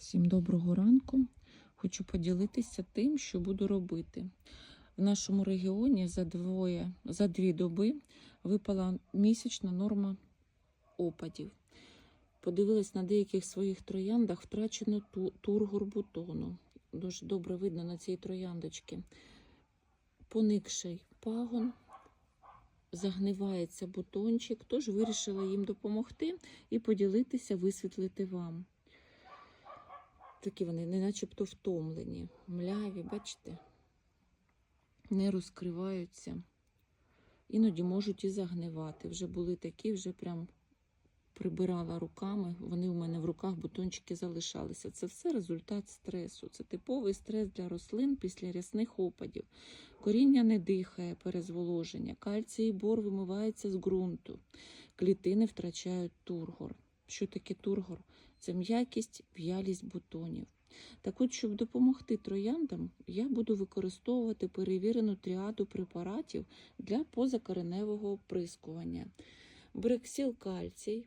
Всім доброго ранку. Хочу поділитися тим, що буду робити. В нашому регіоні за, двоє, за дві доби випала місячна норма опадів. Подивилась на деяких своїх трояндах, втрачено ту- тургор бутону. Дуже добре видно на цій трояндочці. Поникший пагон, загнивається бутончик, тож вирішила їм допомогти і поділитися, висвітлити вам. Такі вони не начебто втомлені, мляві, бачите, не розкриваються. Іноді можуть і загнивати. Вже були такі, вже прям прибирала руками. Вони у мене в руках бутончики залишалися. Це все результат стресу. Це типовий стрес для рослин після рясних опадів. Коріння не дихає, перезволоження, кальцій і бор вимиваються з ґрунту. Клітини втрачають тургор. Що таке тургор? Це м'якість, в'ялість бутонів. Так от, щоб допомогти трояндам, я буду використовувати перевірену тріаду препаратів для позакореневого оприскування. Брексіл кальцій,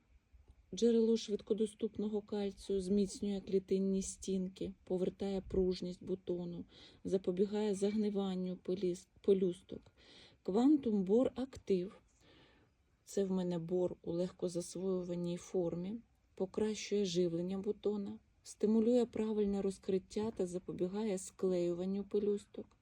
джерело швидкодоступного кальцію, зміцнює клітинні стінки, повертає пружність бутону, запобігає загниванню пелюсток. Квантум бор актив. Це в мене бор у легкозасвоюваній формі покращує живлення бутона, стимулює правильне розкриття та запобігає склеюванню пелюсток.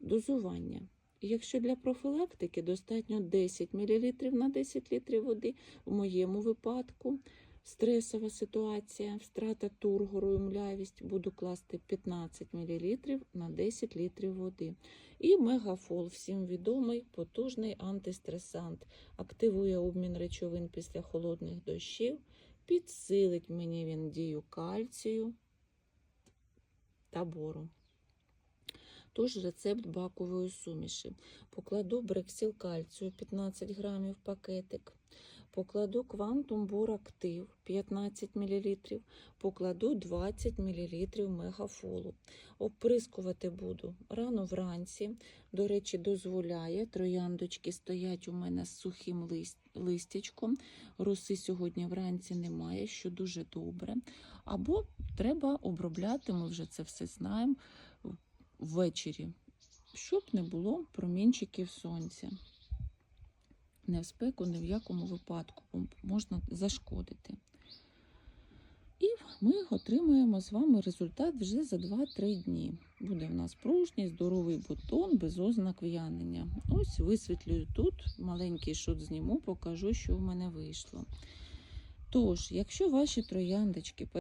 Дозування. Якщо для профілактики достатньо 10 мл на 10 літрів води, в моєму випадку стресова ситуація, втрата тургору і млявість, буду класти 15 мл на 10 літрів води. І мегафол, всім відомий, потужний антистресант, активує обмін речовин після холодних дощів, підсилить мені він дію кальцію та бору. Тож рецепт бакової суміші. Покладу брексіл кальцію 15 грамів пакетик, покладу квантум бор актив 15 мл, покладу 20 мл мегафолу. Оприскувати буду рано вранці. До речі, дозволяє. Трояндочки стоять у мене з сухим лист, листячком. Роси сьогодні вранці немає, що дуже добре. Або треба обробляти, ми вже це все знаємо ввечері, щоб не було промінчиків сонця. Не в спеку, ні в якому випадку можна зашкодити. І ми отримаємо з вами результат вже за 2-3 дні. Буде в нас пружній, здоровий бутон без ознак в'янення. Ось висвітлюю тут, маленький шот зніму, покажу, що в мене вийшло. Тож, якщо ваші трояндочки